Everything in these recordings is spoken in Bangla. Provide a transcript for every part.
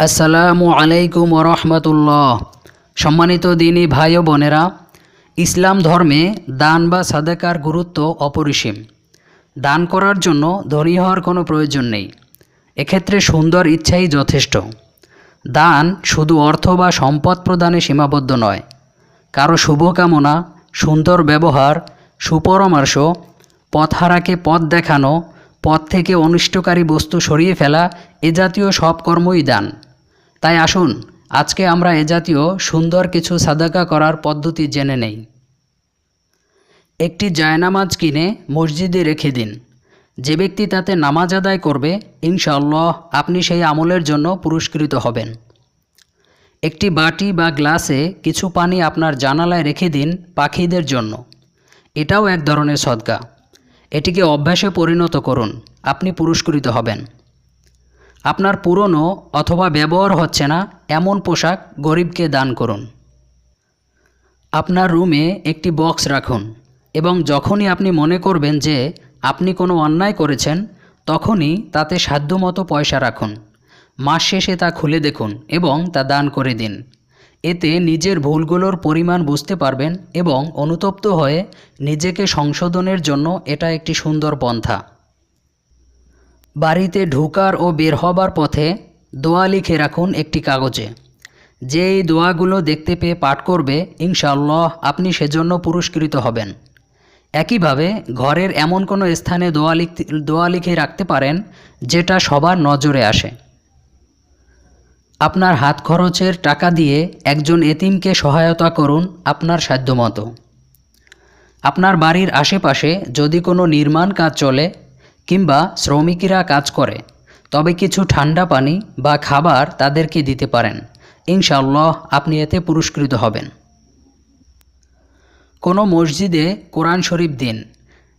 আসসালামু আলাইকুম রহমতুল্লাহ সম্মানিত দিনী ভাই ও বোনেরা, ইসলাম ধর্মে দান বা সাদেকার গুরুত্ব অপরিসীম। দান করার জন্য ধনী হওয়ার কোনো প্রয়োজন নেই। এক্ষেত্রে সুন্দর ইচ্ছাই যথেষ্ট। দান শুধু অর্থ বা সম্পদ প্রদানে সীমাবদ্ধ নয়। কারও শুভকামনা সুন্দর ব্যবহার, সুপরামর্শ পথহারাকে পথ দেখানো, পথ থেকে অনিষ্টকারী বস্তু সরিয়ে ফেলা, এ জাতীয় সব কর্মই দান। তাই আসুন, আজকে আমরা এ জাতীয় সুন্দর কিছু সাদাকা করার পদ্ধতি জেনে নেই। একটি জায়নামাজ কিনে মসজিদে রেখে দিন। যে ব্যক্তি তাতে নামাজ আদায় করবে, ইনশাআল্লাহ আপনি সেই আমলের জন্য পুরস্কৃত হবেন। একটি বাটি বা গ্লাসে কিছু পানি আপনার জানালায় রেখে দিন পাখিদের জন্য। এটাও এক ধরনের সদকা। এটিকে অভ্যাসে পরিণত করুন, আপনি পুরস্কৃত হবেন। আপনার পুরনো অথবা ব্যবহার হচ্ছে না, এমন পোশাক গরিবকে দান করুন। আপনার রুমে একটি বক্স রাখুন এবং যখনই আপনি মনে করবেন যে আপনি কোনো অন্যায় করেছেন, তখনই তাতে সাধ্যমতো পয়সা রাখুন। মাস শেষে তা খুলে দেখুন এবং তা দান করে দিন। এতে নিজের ভুলগুলোর পরিমাণ বুঝতে পারবেন এবং অনুতপ্ত হয়ে নিজেকে সংশোধনের জন্য এটা একটি সুন্দর পন্থা। বাড়িতে ঢোকার ও বের হবার পথে দোয়া লিখে রাখুন একটি কাগজে। যে এই দোয়াগুলো দেখতে পেয়ে পাঠ করবে, ইনশাআল্লাহ আপনি সেজন্য পুরস্কৃত হবেন। একইভাবে ঘরের এমন কোনো স্থানে দোয়া লিখতে, দোয়া লিখে রাখতে পারেন, যেটা সবার নজরে আসে। আপনার হাত খরচের টাকা দিয়ে একজন এতিমকে সহায়তা করুন আপনার সাধ্যমতো। আপনার বাড়ির আশেপাশে যদি কোনো নির্মাণ কাজ চলে কিংবা শ্রমিকেরা কাজ করে, তবে কিছু ঠান্ডা পানি বা খাবার তাদেরকে দিতে পারেন। ইনশাআল্লাহ আপনি এতে পুরস্কৃত হবেন। কোনো মসজিদে কোরআন শরীফ দিন।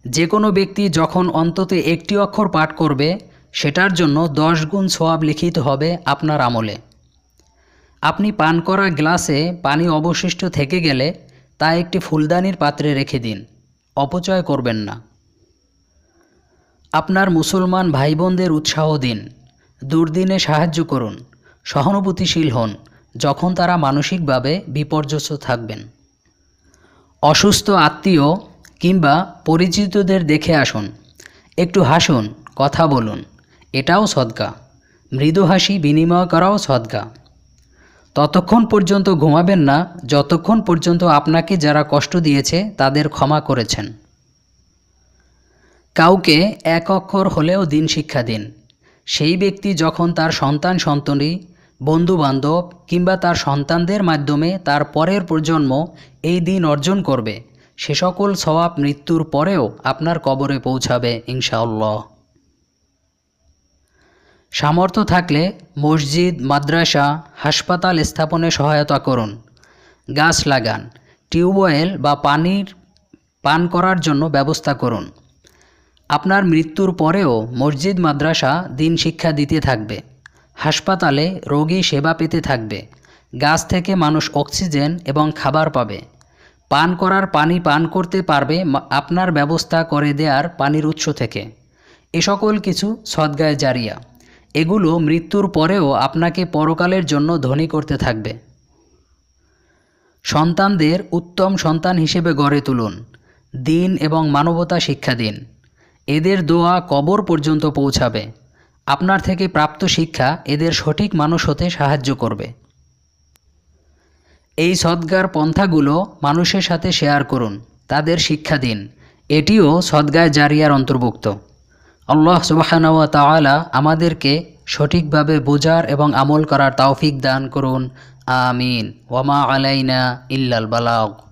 যে কোনো ব্যক্তি যখন অন্তত একটি অক্ষর পাঠ করবে, সেটার জন্য দশ গুণ সোয়াব লিখিত হবে আপনার আমলে। আপনি পান করা গ্লাসে পানি অবশিষ্ট থেকে গেলে তা একটি ফুলদানির পাত্রে রেখে দিন। অপচয় করবেন না। আপনার মুসলমান ভাই বোনদের উৎসাহ দিন, দুর্দিনে সাহায্য করুন, সহানুভূতিশীল হন, যখন তারা মানসিকভাবে বিপর্যস্ত থাকবেন। অসুস্থ আত্মীয় কিংবা পরিচিতদের দেখে আসুন, একটু হাসুন, কথা বলুন, এটাও সদকা মৃদু হাসি বিনিময় করাও সদকা ততক্ষণ পর্যন্ত ঘুমাবেন না, যতক্ষণ পর্যন্ত আপনাকে যারা কষ্ট দিয়েছে তাদের ক্ষমা করেছেন। কাউকে এক অক্ষর হলেও দিন শিক্ষা দিন। সেই ব্যক্তি যখন তার সন্তান সন্তনী বন্ধুবান্ধব কিংবা তার সন্তানদের মাধ্যমে তার পরের প্রজন্ম এই দিন অর্জন করবে, সে সকল সওয়াব মৃত্যুর পরেও আপনার কবরে পৌঁছাবে ইনশাআল্লাহ। সামর্থ্য থাকলে মসজিদ, মাদ্রাসা, হাসপাতাল স্থাপনে সহায়তা করুন। গাছ লাগান, টিউবওয়েল বা পানির পান করার জন্য ব্যবস্থা করুন। আপনার মৃত্যুর পরেও মসজিদ মাদ্রাসা দিন শিক্ষা দিতে থাকবে। হাসপাতালে রোগী সেবা পেতে থাকবে। গাছ থেকে মানুষ অক্সিজেন এবং খাবার পাবে। পান করার পানি পান করতে পারবে আপনার ব্যবস্থা করে দেয়ার পানির উৎস থেকে। এ সকল কিছু সদ্গায় জারিয়া। এগুলো মৃত্যুর পরেও আপনাকে পরকালের জন্য ধনী করতে থাকবে। সন্তানদের উত্তম সন্তান হিসেবে গড়ে তুলুন। দিন এবং মানবতা শিক্ষা দিন। এদের দোয়া কবর পর্যন্ত পৌঁছাবে। আপনার থেকে প্রাপ্ত শিক্ষা এদের সঠিক মানুষ হতে সাহায্য করবে। এই সদ্গার পন্থাগুলো মানুষের সাথে শেয়ার করুন, তাদের শিক্ষা দিন। এটিও সদ্গায় জারিয়ার অন্তর্ভুক্ত। আল্লাহ সুবাহানওয়া তালা আমাদেরকে সঠিকভাবে বোঝার এবং আমল করার তৌফিক দান করুন। আমিন। ওয়ামা আলাইনা ইল্লাল বালাগ।